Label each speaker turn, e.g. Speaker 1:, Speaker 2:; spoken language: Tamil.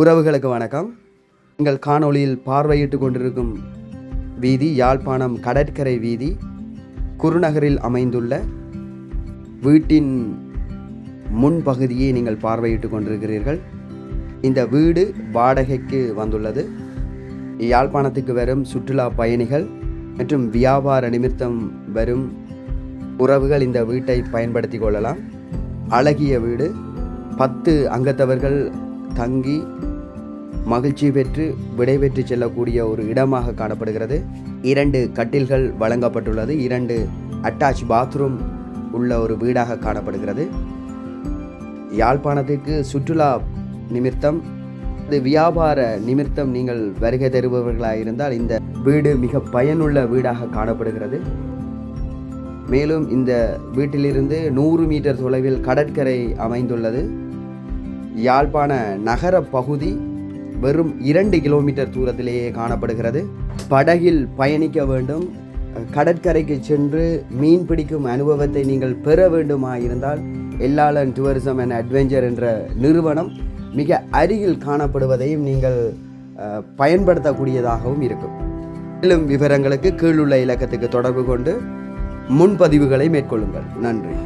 Speaker 1: உறவுகளுக்கு வணக்கம். எங்கள் காணொளியில் பார்வையிட்டு கொண்டிருக்கும் வீதி யாழ்ப்பாணம் கடற்கரை வீதி குருநகரில் அமைந்துள்ள வீட்டின் முன்பகுதியை நீங்கள் பார்வையிட்டு கொண்டிருக்கிறீர்கள். இந்த வீடு வாடகைக்கு வந்துள்ளது. யாழ்ப்பாணத்துக்கு வரும் சுற்றுலா பயணிகள் மற்றும் வியாபார நிமித்தம் வரும் உறவுகள் இந்த வீட்டை பயன்படுத்தி கொள்ளலாம். அழகிய வீடு. பத்து அங்கத்தவர்கள் தங்கி மகிழ்ச்சி பெற்று விடைபெற்று செல்லக்கூடிய ஒரு இடமாக காணப்படுகிறது. இரண்டு கட்டில்கள் வழங்கப்பட்டுள்ளது. இரண்டு அட்டாச் பாத்ரூம் உள்ள ஒரு வீடாக காணப்படுகிறது. யாழ்ப்பாணத்துக்கு சுற்றுலா நிமித்தம் இது வியாபார நிமித்தம் நீங்கள் வருகை தருபவர்களாக இருந்தால் இந்த வீடு மிக பயனுள்ள வீடாக காணப்படுகிறது. மேலும் இந்த வீட்டிலிருந்து நூறு மீட்டர் தொலைவில் கடற்கரை அமைந்துள்ளது. யாழ்ப்பாண நகர பகுதி வெறும் இரண்டு கிலோமீட்டர் தூரத்திலேயே காணப்படுகிறது. படகில் பயணிக்க வேண்டும். கடற்கரைக்கு சென்று மீன் பிடிக்கும் அனுபவத்தை நீங்கள் பெற வேண்டுமா இருந்தால் எல்லாளன் டூரிசம் அண்ட் அட்வென்ச்சர் என்ற நிறுவனம் மிக அருகில் காணப்படுவதையும் நீங்கள் பயன்படுத்தக்கூடியதாகவும் இருக்கும். மேலும் விவரங்களுக்கு கீழுள்ள இலக்கத்துக்கு தொடர்பு கொண்டு முன்பதிவுகளை மேற்கொள்ளுங்கள். நன்றி.